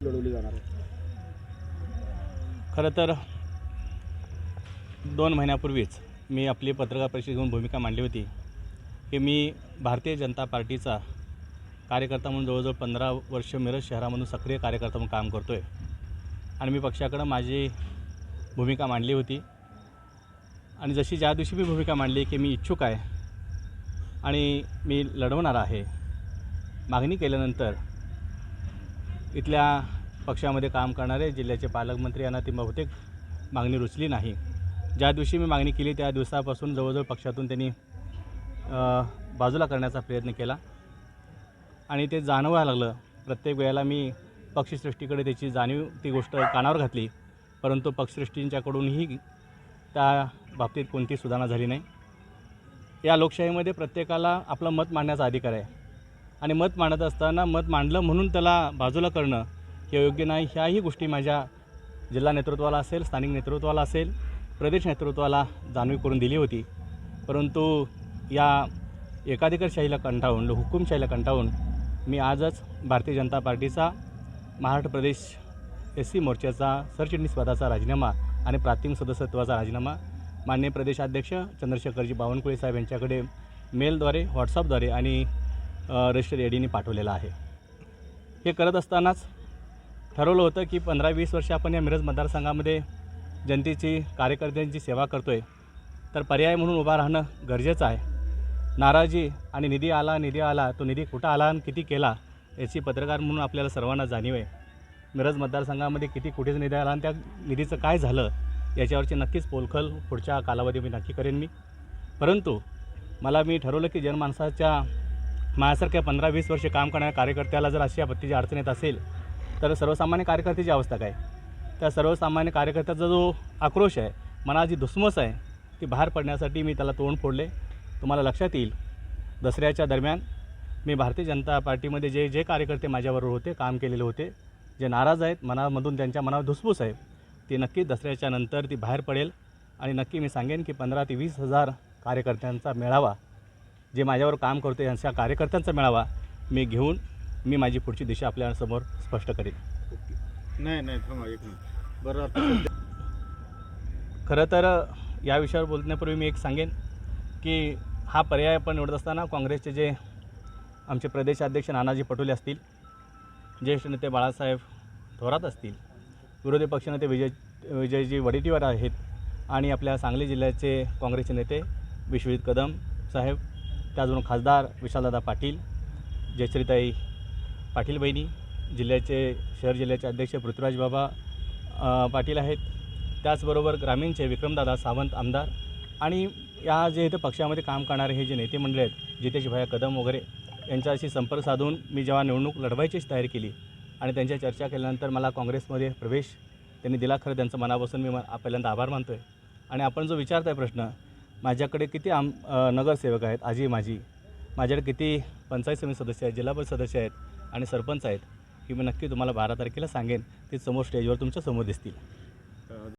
लढवली जाणार आहे. खरं तर दोन महिन्यापूर्वीच मी आपली पत्रकार परिषद घेऊन भूमिका मांडली होती की मी भारतीय जनता पार्टीचा कार्यकर्ता म्हणून जवळजवळ पंधरा वर्ष मिरज शहरामधून सक्रिय कार्यकर्ता म्हणून काम करतो आहे आणि मी पक्षाकडं माझी भूमिका मांडली होती. आणि जशी ज्या दिवशी मी भूमिका मांडली की मी इच्छुक आहे आणि मी लढवणार आहे मागणी केल्यानंतर इथल्या पक्षामध्ये काम करणारे जिल्ह्याचे पालकमंत्री यांना ती बहुतेक मागणी रुचली नाही. ज्या दिवशी मी मागणी केली त्या दिवसापासून जवळजवळ पक्षातून त्यांनी बाजूला करण्याचा प्रयत्न केला. आणि ते जाणवायला लागलं. प्रत्येक वेळेला मी पक्षसृष्टीकडे त्याची जाणीव ती गोष्ट कानावर घातली. परंतु पक्षसृष्टींच्याकडूनही त्या बाबतीत कोणती सुधारणा झाली नाही. या लोकशाहीमध्ये प्रत्येकाला आपलं मत मांडण्याचा अधिकार आहे. आणि मत मांडत असताना मत मांडलं म्हणून त्याला बाजूला करणं हे योग्य नाही. ह्याही गोष्टी माझ्या जिल्हा नेतृत्वाला असेल स्थानिक नेतृत्वाला असेल प्रदेश नेतृत्वाला जाणीव करून दिली होती. परंतु या एकाधिकारशाहीला कंटाळून हुकुमशाहीला कंटाळून मी आजच भारतीय जनता पार्टीचा महाराष्ट्र प्रदेश एस सी मोर्चाचा सरचिटणीसपदाचा राजीनामा आणि प्राथमिक सदस्यत्वाचा राजीनामा माननीय प्रदेशाध्यक्ष चंद्रशेखरजी बावनकुळे साहेब यांच्याकडे मेलद्वारे व्हॉट्सअपद्वारे आणि रजिस्टर एडीने पाठवलेला आहे. हे करत असतानाच ठरवलं होतं की पंधरा वीस वर्ष आपण या मिरज मतदारसंघामध्ये जनतेची कार्यकर्त्यांची सेवा करतो आहे तर पर्याय म्हणून उभा राहणं गरजेचं आहे. नाराजी आणि निधी आला निधी आला तो निधी कुठं आला आणि किती केला याची पत्रकार म्हणून आपल्याला सर्वांना जाणीव आहे. मिरज मतदारसंघामध्ये किती कुठेच निधी आला आणि त्या निधीचं काय झालं याच्यावरची नक्कीच पोलखल पुढच्या कालावधी मी नक्की करेन मी. परंतु मला मी ठरवलं की जनमानसाच्या माझ्यासारख्या पंधरा वीस वर्ष काम करणाऱ्या कार्यकर्त्याला जर अशी आपत्तीची अडचण येत असेल तर सर्वसामान्य कार्यकर्त्याची अवस्था काय? त्या सर्वसामान्य कार्यकर्त्याचा जो आक्रोश आहे मनात जी धुसमस आहे ती बाहेर पडण्यासाठी मी त्याला तोंड फोडले. तुम्हाला लक्षात येईल दसऱ्याच्या दरम्यान मी भारतीय जनता पार्टीमध्ये जे जे कार्यकर्ते माझ्याबरोबर होते काम केलेले होते जे नाराज आहेत मनामधून त्यांच्या मनावर धुसफूस आहे ती नक्की दसऱ्याच्या नंतर ती बाहेर पडेल. आणि नक्की मी सांगेन की पंधरा ते वीस हजार कार्यकर्त्यांचा मेळावा जे माझ्यावर काम करतो यांच्या कार्यकर्त्यांचा मेळावा मी घेऊन मी माझी पुढची दिशा आपल्यासमोर स्पष्ट करेन. नाही नाही थांबा एक मिनिट. बरं खरं तर या विषयावर बोलण्यापूर्वी मी एक सांगेन की हा पर्याय आपण निवडत असताना काँग्रेसचे जे आमचे प्रदेशाध्यक्ष नानाजी पटोले असतील ज्येष्ठ नेते बाळासाहेब थोरात असतील विरोधी पक्षनेते विजय विजयजी वडेट्टीवार आहेत आणि आपल्या सांगली जिल्ह्याचे काँग्रेसचे नेते विश्वजित कदम साहेब त्याचबरोबर खासदार विशालदादा पाटील जयश्रीताई पाटील बहिणी जिल्ह्याचे शहर जिल्ह्याचे अध्यक्ष पृथ्वीराज बाबा पाटील आहेत. त्याचबरोबर ग्रामीणचे विक्रमदादा सावंत आमदार आणि या जे इथं पक्षामध्ये काम करणारे हे जे नेते मंडळी आहेत जितेश भैया कदम वगैरे यांच्याशी संपर्क साधून मी जेव्हा निवडणूक लढवायचीच तयारी केली आणि त्यांच्या चर्चा केल्यानंतर मला काँग्रेसमध्ये प्रवेश त्यांनी दिला. खरं त्यांचं मनापासून मी म- पहिल्यांदा आभार मानतो आहे आणि आपण जो विचारताय प्रश्न माझ्याकडे किती आम नगरसेवक आहेत आजी माझी. माझ्याकडे किती पंचायत समिती सदस्य आहेत जिल्हा परिषद सदस्य आहेत आणि सरपंच आहेत. ही मी नक्की तुम्हाला बारा तारखेला सांगेन. ते समोर स्टेजवर तुमच्यासमोर दिसतील.